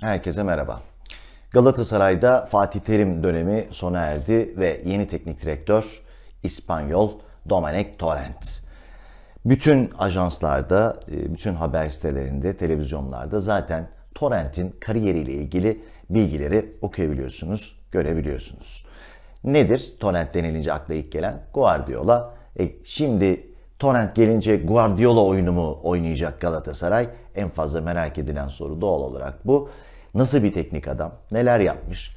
Herkese merhaba. Galatasaray'da Fatih Terim dönemi sona erdi ve yeni teknik direktör İspanyol Domenech Torrent. Bütün ajanslarda, e, bütün haber sitelerinde, televizyonlarda zaten Torrent'in kariyeriyle ilgili bilgileri okuyabiliyorsunuz, görebiliyorsunuz. Nedir Torrent denilince akla ilk gelen? Guardiola. E, şimdi Torrent gelince Guardiola oyunu mu oynayacak Galatasaray? En fazla merak edilen soru doğal olarak bu. Nasıl bir teknik adam? Neler yapmış?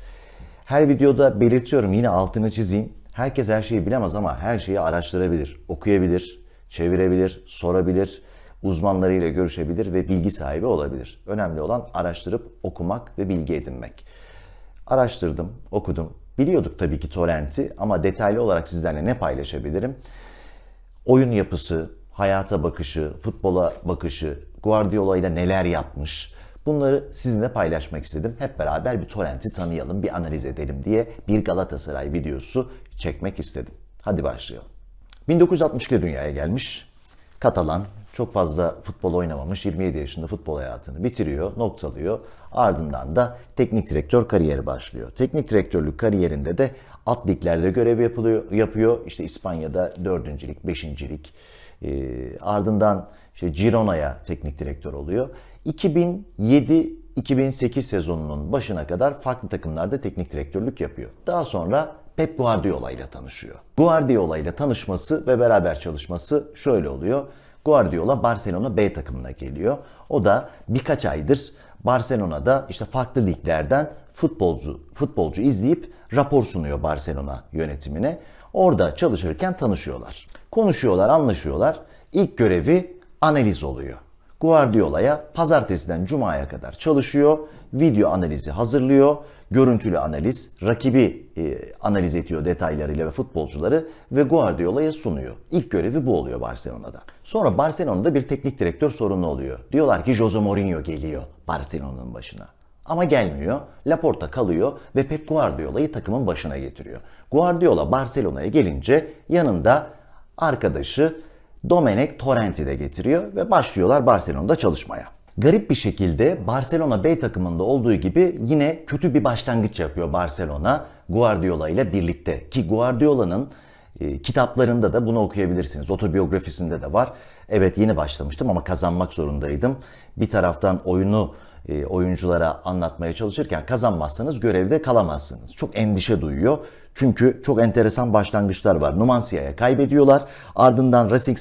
Her videoda belirtiyorum yine altını çizeyim. Herkes her şeyi bilemez ama her şeyi araştırabilir, okuyabilir, çevirebilir, sorabilir, uzmanlarıyla görüşebilir ve bilgi sahibi olabilir. Önemli olan araştırıp okumak ve bilgi edinmek. Araştırdım, okudum. Biliyorduk tabii ki Torrent'i ama detaylı olarak sizlerle ne paylaşabilirim? oyun yapısı, hayata bakışı, futbola bakışı, Guardiola ile neler yapmış bunları sizinle paylaşmak istedim. Hep beraber bir Torrent'i tanıyalım, bir analiz edelim diye bir Galatasaray videosu çekmek istedim. Hadi başlayalım. 1962'de dünyaya gelmiş. Katalan, çok fazla futbol oynamamış, 27 yaşında futbol hayatını bitiriyor, noktalıyor. Ardından da teknik direktör kariyeri başlıyor. Teknik direktörlük kariyerinde de alt liglerde görev yapılıyor, yapıyor. İşte İspanya'da dördüncülük, beşincilik. E, ardından işte Girona'ya teknik direktör oluyor. 2007-2008 sezonunun başına kadar farklı takımlarda teknik direktörlük yapıyor. Daha sonra Pep Guardiola ile tanışıyor. Guardiola ile tanışması ve beraber çalışması şöyle oluyor. Guardiola Barcelona B takımına geliyor. O da birkaç aydır Barcelona'da işte farklı liglerden futbolcu futbolcu izleyip rapor sunuyor Barcelona yönetimine. Orada çalışırken tanışıyorlar. Konuşuyorlar, anlaşıyorlar. İlk görevi analiz oluyor. Guardiola'ya pazartesiden cumaya kadar çalışıyor. Video analizi hazırlıyor. Görüntülü analiz, rakibi e, analiz ediyor detaylarıyla ve futbolcuları ve Guardiola'ya sunuyor. İlk görevi bu oluyor Barcelona'da. Sonra Barcelona'da bir teknik direktör sorunu oluyor. Diyorlar ki Jose Mourinho geliyor Barcelona'nın başına. Ama gelmiyor. Laporta kalıyor ve Pep Guardiola'yı takımın başına getiriyor. Guardiola Barcelona'ya gelince yanında arkadaşı Domenech Torrent'i de getiriyor ve başlıyorlar Barcelona'da çalışmaya. Garip bir şekilde Barcelona B takımında olduğu gibi yine kötü bir başlangıç yapıyor Barcelona Guardiola ile birlikte. Ki Guardiola'nın e, kitaplarında da bunu okuyabilirsiniz. Otobiyografisinde de var. Evet yeni başlamıştım ama kazanmak zorundaydım. Bir taraftan oyunu e, oyunculara anlatmaya çalışırken kazanmazsanız görevde kalamazsınız. Çok endişe duyuyor. Çünkü çok enteresan başlangıçlar var. Numansia'ya kaybediyorlar. Ardından Racing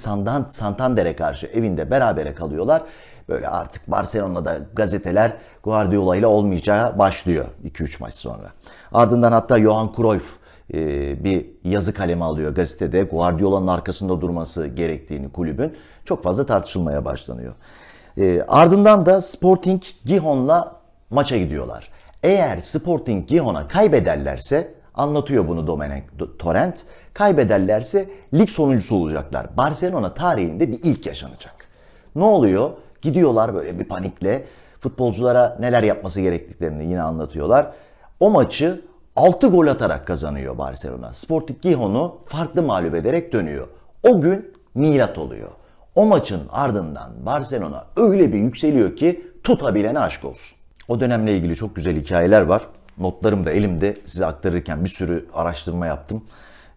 Santander'e karşı evinde berabere kalıyorlar. Böyle artık Barcelona'da gazeteler Guardiola ile olmayacağı başlıyor 2-3 maç sonra. Ardından hatta Johan Cruyff e, bir yazı kalemi alıyor gazetede. Guardiola'nın arkasında durması gerektiğini kulübün çok fazla tartışılmaya başlanıyor. E, ardından da Sporting Gijon'la maça gidiyorlar. Eğer Sporting Gijon'a kaybederlerse anlatıyor bunu Domenech Torrent. Kaybederlerse lig sonuncusu olacaklar. Barcelona tarihinde bir ilk yaşanacak. Ne oluyor? Gidiyorlar böyle bir panikle futbolculara neler yapması gerektiklerini yine anlatıyorlar. O maçı 6 gol atarak kazanıyor Barcelona. Sporting Gijon'u farklı mağlup ederek dönüyor. O gün milat oluyor. O maçın ardından Barcelona öyle bir yükseliyor ki tutabilene aşk olsun. O dönemle ilgili çok güzel hikayeler var. Notlarım da elimde size aktarırken bir sürü araştırma yaptım.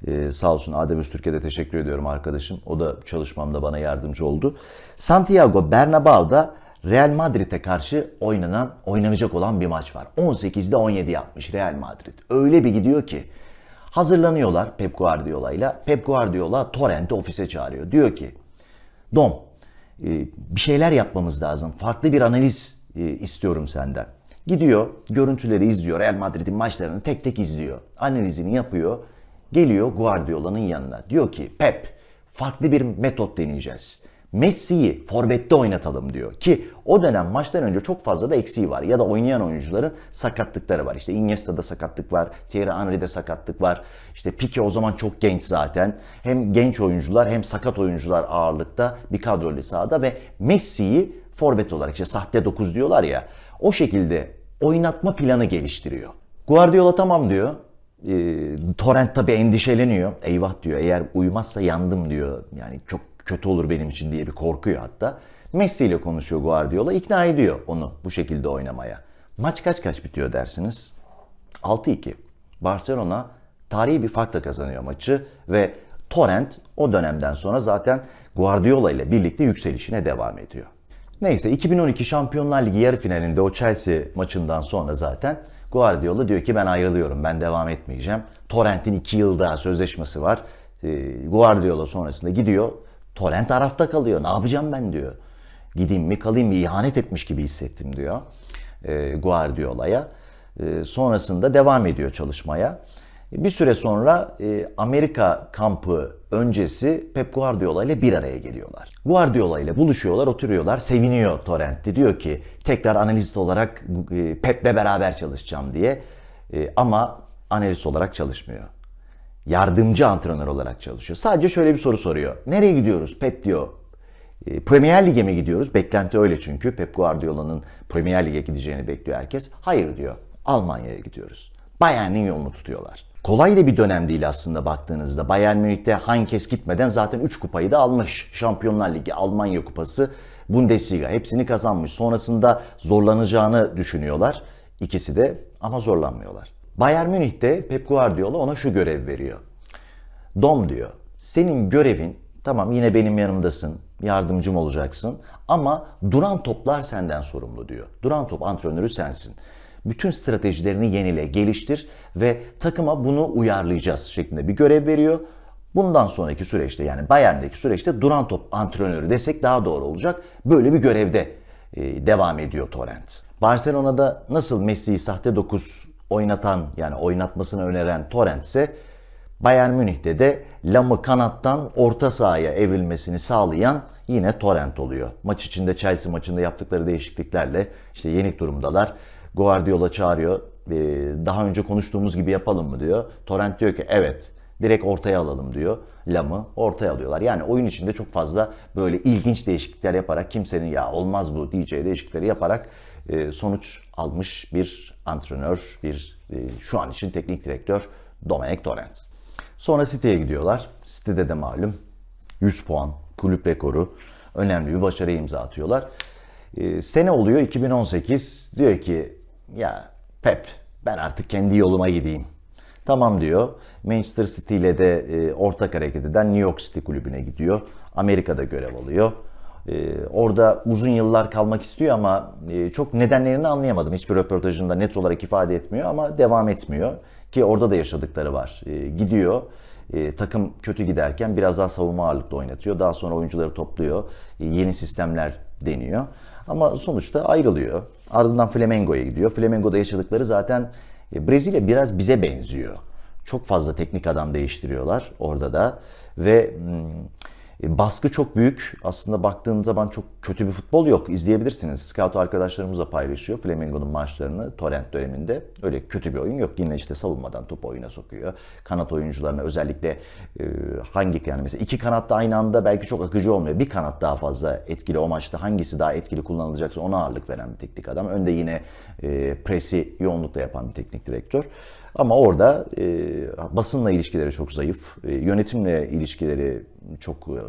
Ee, sağ olsun Adem Öztürk'e de teşekkür ediyorum arkadaşım. O da çalışmamda bana yardımcı oldu. Santiago Bernabéu'da Real Madrid'e karşı oynanan, oynanacak olan bir maç var. 18'de 17 yapmış Real Madrid. Öyle bir gidiyor ki hazırlanıyorlar Pep Guardiola ile. Pep Guardiola Torrent'i ofise çağırıyor. Diyor ki Dom e, bir şeyler yapmamız lazım. Farklı bir analiz e, istiyorum senden. Gidiyor, görüntüleri izliyor. Real Madrid'in maçlarını tek tek izliyor. Analizini yapıyor. Geliyor Guardiola'nın yanına. Diyor ki Pep farklı bir metot deneyeceğiz. Messi'yi forvette oynatalım diyor. Ki o dönem maçtan önce çok fazla da eksiği var. Ya da oynayan oyuncuların sakatlıkları var. İşte Iniesta'da sakatlık var. Thierry Henry'de sakatlık var. İşte Pique o zaman çok genç zaten. Hem genç oyuncular hem sakat oyuncular ağırlıkta bir kadrolu sahada ve Messi'yi forvet olarak işte sahte 9 diyorlar ya. O şekilde oynatma planı geliştiriyor. Guardiola tamam diyor. E, Torrent tabii endişeleniyor. Eyvah diyor eğer uymazsa yandım diyor. Yani çok kötü olur benim için diye bir korkuyor hatta. Messi ile konuşuyor Guardiola ikna ediyor onu bu şekilde oynamaya. Maç kaç kaç bitiyor dersiniz? 6-2. Barcelona tarihi bir farkla kazanıyor maçı ve Torrent o dönemden sonra zaten Guardiola ile birlikte yükselişine devam ediyor. Neyse 2012 Şampiyonlar Ligi yarı finalinde o Chelsea maçından sonra zaten Guardiola diyor ki ben ayrılıyorum, ben devam etmeyeceğim. Torrent'in 2 yıl daha sözleşmesi var. Ee, Guardiola sonrasında gidiyor. Torrent arafta kalıyor. Ne yapacağım ben diyor. Gideyim mi kalayım mı ihanet etmiş gibi hissettim diyor e, Guardiola'ya. E, sonrasında devam ediyor çalışmaya. Bir süre sonra e, Amerika kampı öncesi Pep Guardiola ile bir araya geliyorlar. Guardiola ile buluşuyorlar, oturuyorlar, seviniyor Torrent'ti. Diyor ki tekrar analist olarak e, Pep'le beraber çalışacağım diye. E, ama analist olarak çalışmıyor. Yardımcı antrenör olarak çalışıyor. Sadece şöyle bir soru soruyor. Nereye gidiyoruz Pep diyor. E, Premier Lig'e mi gidiyoruz? Beklenti öyle çünkü. Pep Guardiola'nın Premier Lig'e gideceğini bekliyor herkes. Hayır diyor. Almanya'ya gidiyoruz. Bayern'in yolunu tutuyorlar. Kolay da bir dönem değil aslında baktığınızda. Bayern Münih'te Hankes gitmeden zaten 3 kupayı da almış. Şampiyonlar Ligi, Almanya Kupası, Bundesliga hepsini kazanmış. Sonrasında zorlanacağını düşünüyorlar. İkisi de ama zorlanmıyorlar. Bayern Münih'te Pep Guardiola ona şu görev veriyor. Dom diyor. Senin görevin tamam yine benim yanımdasın, yardımcım olacaksın ama duran toplar senden sorumlu diyor. Duran top antrenörü sensin. Bütün stratejilerini yenile, geliştir ve takıma bunu uyarlayacağız şeklinde bir görev veriyor. Bundan sonraki süreçte yani Bayern'deki süreçte duran top antrenörü desek daha doğru olacak. Böyle bir görevde e, devam ediyor Torrent. Barcelona'da nasıl Messi'yi sahte dokuz oynatan yani oynatmasını öneren Torrent ise Bayern Münih'te de Lam'ı kanattan orta sahaya evrilmesini sağlayan yine Torrent oluyor. Maç içinde Chelsea maçında yaptıkları değişikliklerle işte yenik durumdalar. Guardiola çağırıyor. "Ee, Daha önce konuştuğumuz gibi yapalım mı diyor. Torrent diyor ki evet direkt ortaya alalım diyor. Lam'ı ortaya alıyorlar. Yani oyun içinde çok fazla böyle ilginç değişiklikler yaparak kimsenin ya olmaz bu diyeceği değişiklikleri yaparak e, sonuç almış bir antrenör, bir e, şu an için teknik direktör Domenech Torrent. Sonra City'ye gidiyorlar. City'de de malum 100 puan, kulüp rekoru, önemli bir başarı imza atıyorlar. Ee, sene oluyor 2018. Diyor ki ya Pep ben artık kendi yoluma gideyim. Tamam diyor. Manchester City ile de e, ortak hareket eden New York City kulübüne gidiyor. Amerika'da görev alıyor. Ee, orada uzun yıllar kalmak istiyor ama e, çok nedenlerini anlayamadım. Hiçbir röportajında net olarak ifade etmiyor ama devam etmiyor. Ki orada da yaşadıkları var. Ee, gidiyor e, takım kötü giderken biraz daha savunma ağırlıklı oynatıyor. Daha sonra oyuncuları topluyor. E, yeni sistemler deniyor. Ama sonuçta ayrılıyor. Ardından Flamengo'ya gidiyor. Flamengo'da yaşadıkları zaten e, Brezilya biraz bize benziyor. Çok fazla teknik adam değiştiriyorlar orada da ve hmm, baskı çok büyük. Aslında baktığın zaman çok kötü bir futbol yok. İzleyebilirsiniz. Scout arkadaşlarımız da paylaşıyor Flamengo'nun maçlarını Torrent döneminde. Öyle kötü bir oyun yok. Yine işte savunmadan topu oyuna sokuyor. Kanat oyuncularına özellikle e, hangi yani mesela iki kanatta aynı anda belki çok akıcı olmuyor. Bir kanat daha fazla etkili o maçta hangisi daha etkili kullanılacaksa ona ağırlık veren bir teknik adam. Önde yine e, presi yoğunlukla yapan bir teknik direktör. Ama orada e, basınla ilişkileri çok zayıf, e, yönetimle ilişkileri çok e,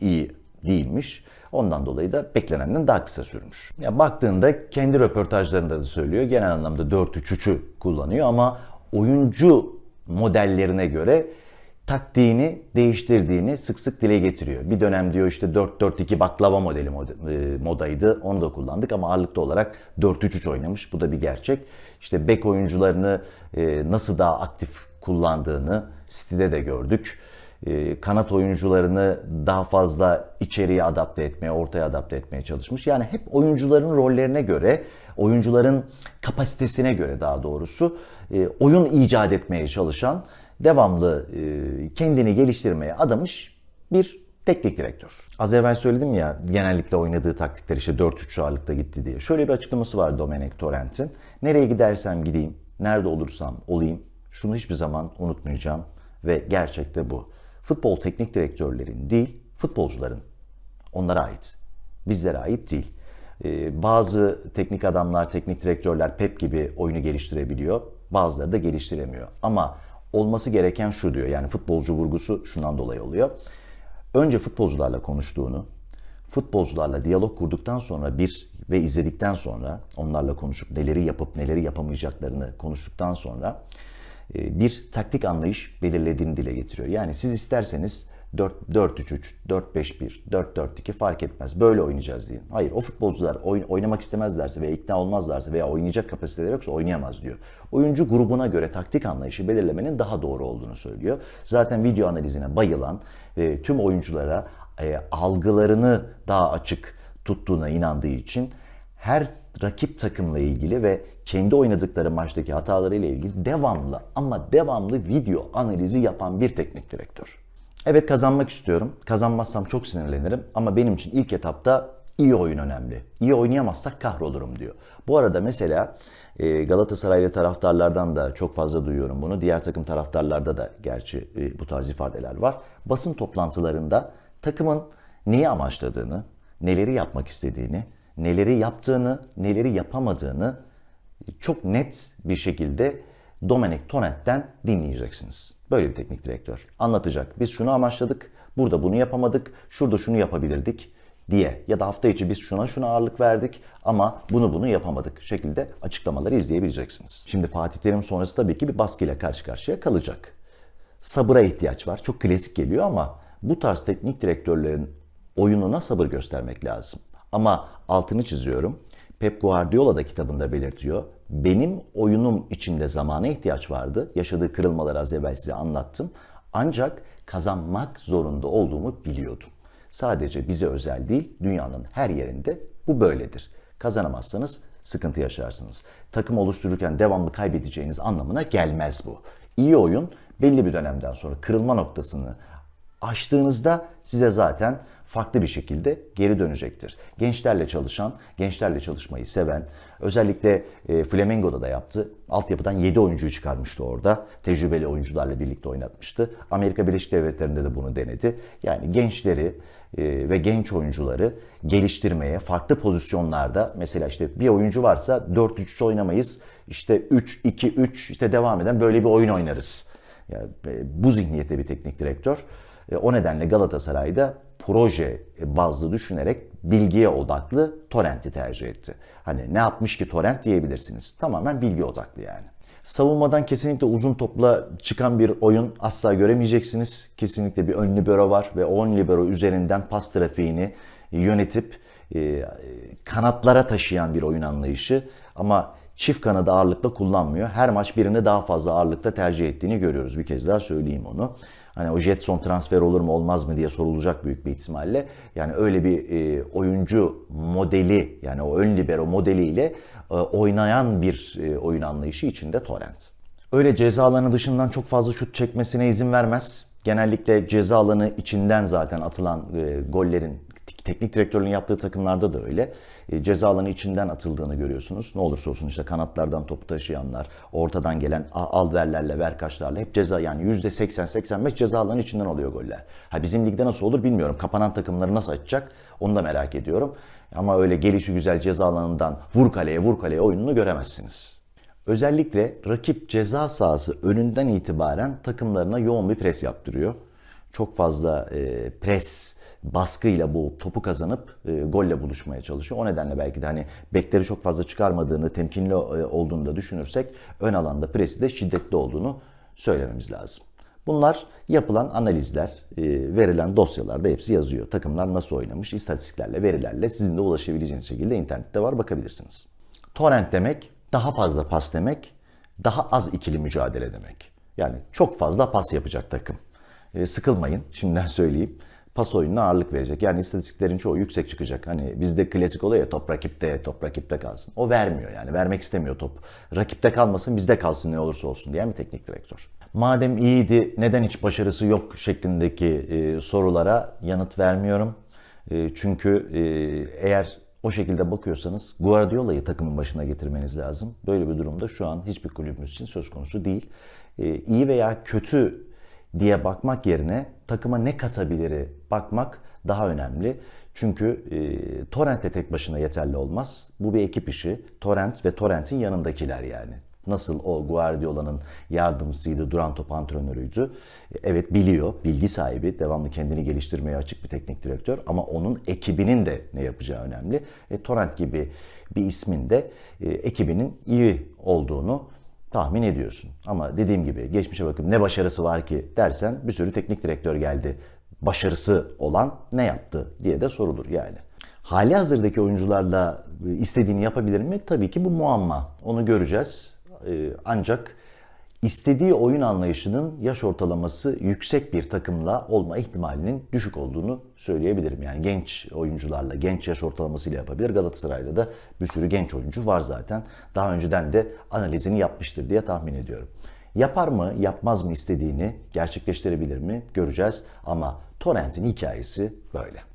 iyi değilmiş. Ondan dolayı da beklenenden daha kısa sürmüş. Ya baktığında kendi röportajlarında da söylüyor. Genel anlamda 4-3-3'ü kullanıyor ama oyuncu modellerine göre taktiğini değiştirdiğini sık sık dile getiriyor. Bir dönem diyor işte 4-4-2 baklava modeli mod- e, modaydı. Onu da kullandık ama ağırlıklı olarak 4-3-3 oynamış. Bu da bir gerçek. İşte bek oyuncularını e, nasıl daha aktif kullandığını City'de de gördük. E, kanat oyuncularını daha fazla içeriye adapte etmeye, ortaya adapte etmeye çalışmış. Yani hep oyuncuların rollerine göre, oyuncuların kapasitesine göre daha doğrusu oyun icat etmeye çalışan, devamlı e, kendini geliştirmeye adamış bir teknik direktör. Az evvel söyledim ya genellikle oynadığı taktikler işte 4-3 ağırlıkta gitti diye. Şöyle bir açıklaması var Domenech Torrent'in. Nereye gidersem gideyim, nerede olursam olayım şunu hiçbir zaman unutmayacağım ve gerçekte bu. Futbol teknik direktörlerin değil, futbolcuların. Onlara ait. Bizlere ait değil. Ee, bazı teknik adamlar, teknik direktörler Pep gibi oyunu geliştirebiliyor. Bazıları da geliştiremiyor. Ama olması gereken şu diyor. Yani futbolcu vurgusu şundan dolayı oluyor. Önce futbolcularla konuştuğunu, futbolcularla diyalog kurduktan sonra bir ve izledikten sonra onlarla konuşup neleri yapıp neleri yapamayacaklarını konuştuktan sonra e, bir taktik anlayış belirlediğini dile getiriyor. Yani siz isterseniz 4-3-3, 4-5-1, 4-4-2 fark etmez. Böyle oynayacağız deyin. Hayır o futbolcular oyn- oynamak istemezlerse veya ikna olmazlarsa veya oynayacak kapasiteleri yoksa oynayamaz diyor. Oyuncu grubuna göre taktik anlayışı belirlemenin daha doğru olduğunu söylüyor. Zaten video analizine bayılan ve tüm oyunculara e, algılarını daha açık tuttuğuna inandığı için her rakip takımla ilgili ve kendi oynadıkları maçtaki hatalarıyla ilgili devamlı ama devamlı video analizi yapan bir teknik direktör. Evet kazanmak istiyorum. Kazanmazsam çok sinirlenirim ama benim için ilk etapta iyi oyun önemli. İyi oynayamazsak kahrolurum diyor. Bu arada mesela e, Galatasaraylı taraftarlardan da çok fazla duyuyorum bunu. Diğer takım taraftarlarda da gerçi e, bu tarz ifadeler var. Basın toplantılarında takımın neyi amaçladığını, neleri yapmak istediğini, neleri yaptığını, neleri yapamadığını çok net bir şekilde Domenek Tonet'ten dinleyeceksiniz. Böyle bir teknik direktör. Anlatacak. Biz şunu amaçladık, burada bunu yapamadık, şurada şunu yapabilirdik diye. Ya da hafta içi biz şuna şuna ağırlık verdik ama bunu bunu yapamadık şekilde açıklamaları izleyebileceksiniz. Şimdi Fatih Terim sonrası tabii ki bir baskıyla karşı karşıya kalacak. Sabıra ihtiyaç var. Çok klasik geliyor ama bu tarz teknik direktörlerin oyununa sabır göstermek lazım. Ama altını çiziyorum. Pep Guardiola da kitabında belirtiyor. Benim oyunum içinde zamana ihtiyaç vardı. Yaşadığı kırılmaları az evvel size anlattım. Ancak kazanmak zorunda olduğumu biliyordum. Sadece bize özel değil, dünyanın her yerinde bu böyledir. Kazanamazsanız sıkıntı yaşarsınız. Takım oluştururken devamlı kaybedeceğiniz anlamına gelmez bu. İyi oyun belli bir dönemden sonra kırılma noktasını aştığınızda size zaten farklı bir şekilde geri dönecektir. Gençlerle çalışan, gençlerle çalışmayı seven, özellikle e, Flamengo'da da yaptı. Altyapıdan 7 oyuncuyu çıkarmıştı orada. Tecrübeli oyuncularla birlikte oynatmıştı. Amerika Birleşik Devletleri'nde de bunu denedi. Yani gençleri e, ve genç oyuncuları geliştirmeye, farklı pozisyonlarda mesela işte bir oyuncu varsa 4-3 oynamayız. İşte 3-2-3 işte devam eden böyle bir oyun oynarız. Yani e, bu zihniyette bir teknik direktör. E, O nedenle Galatasaray'da proje bazlı düşünerek bilgiye odaklı Torrent'i tercih etti. Hani ne yapmış ki Torrent diyebilirsiniz. Tamamen bilgi odaklı yani. Savunmadan kesinlikle uzun topla çıkan bir oyun asla göremeyeceksiniz. Kesinlikle bir ön libero var ve o ön libero üzerinden pas trafiğini yönetip e, kanatlara taşıyan bir oyun anlayışı. Ama çift kanadı ağırlıkla kullanmıyor. Her maç birini daha fazla ağırlıkta tercih ettiğini görüyoruz. Bir kez daha söyleyeyim onu. Hani o Jetson transfer olur mu olmaz mı diye sorulacak büyük bir ihtimalle. Yani öyle bir e, oyuncu modeli yani o ön libero modeliyle e, oynayan bir e, oyun anlayışı içinde Torrent. Öyle ceza alanı dışından çok fazla şut çekmesine izin vermez. Genellikle ceza alanı içinden zaten atılan e, gollerin teknik direktörün yaptığı takımlarda da öyle. E, ceza alanı içinden atıldığını görüyorsunuz. Ne olursa olsun işte kanatlardan topu taşıyanlar, ortadan gelen alverlerle, verkaçlarla hep ceza yani %80-85 ceza alanı içinden oluyor goller. Ha bizim ligde nasıl olur bilmiyorum. Kapanan takımları nasıl açacak onu da merak ediyorum. Ama öyle gelişi güzel ceza alanından vur kaleye vur kaleye oyununu göremezsiniz. Özellikle rakip ceza sahası önünden itibaren takımlarına yoğun bir pres yaptırıyor. Çok fazla e, pres baskıyla bu topu kazanıp e, golle buluşmaya çalışıyor. O nedenle belki de hani bekleri çok fazla çıkarmadığını, temkinli e, olduğunu da düşünürsek ön alanda presi de şiddetli olduğunu söylememiz lazım. Bunlar yapılan analizler, e, verilen dosyalarda hepsi yazıyor. Takımlar nasıl oynamış, istatistiklerle, verilerle sizin de ulaşabileceğiniz şekilde internette var bakabilirsiniz. Torrent demek daha fazla pas demek, daha az ikili mücadele demek. Yani çok fazla pas yapacak takım. E, sıkılmayın şimdiden söyleyeyim. Pas oyununa ağırlık verecek. Yani istatistiklerin çoğu yüksek çıkacak. Hani bizde klasik oluyor ya top rakipte, top rakipte kalsın. O vermiyor yani vermek istemiyor top. Rakipte kalmasın bizde kalsın ne olursa olsun diyen bir teknik direktör. Madem iyiydi neden hiç başarısı yok şeklindeki e, sorulara yanıt vermiyorum. E, çünkü e, eğer o şekilde bakıyorsanız Guardiola'yı takımın başına getirmeniz lazım. Böyle bir durumda şu an hiçbir kulübümüz için söz konusu değil. E, iyi veya kötü diye bakmak yerine takıma ne katabiliri bakmak daha önemli. Çünkü e, Torrent de tek başına yeterli olmaz. Bu bir ekip işi. Torrent ve Torrent'in yanındakiler yani. Nasıl o Guardiola'nın yardımcısıydı, duran top antrenörüydü. Evet biliyor, bilgi sahibi, devamlı kendini geliştirmeye açık bir teknik direktör ama onun ekibinin de ne yapacağı önemli. E, Torrent gibi bir ismin de e, ekibinin iyi olduğunu tahmin ediyorsun. Ama dediğim gibi geçmişe bakıp ne başarısı var ki dersen bir sürü teknik direktör geldi. Başarısı olan ne yaptı diye de sorulur yani. Hali hazırdaki oyuncularla istediğini yapabilir mi? Tabii ki bu muamma. Onu göreceğiz. Ee, Ancak istediği oyun anlayışının yaş ortalaması yüksek bir takımla olma ihtimalinin düşük olduğunu söyleyebilirim. Yani genç oyuncularla, genç yaş ortalamasıyla yapabilir. Galatasaray'da da bir sürü genç oyuncu var zaten. Daha önceden de analizini yapmıştır diye tahmin ediyorum. Yapar mı, yapmaz mı istediğini gerçekleştirebilir mi göreceğiz. Ama Torrent'in hikayesi böyle.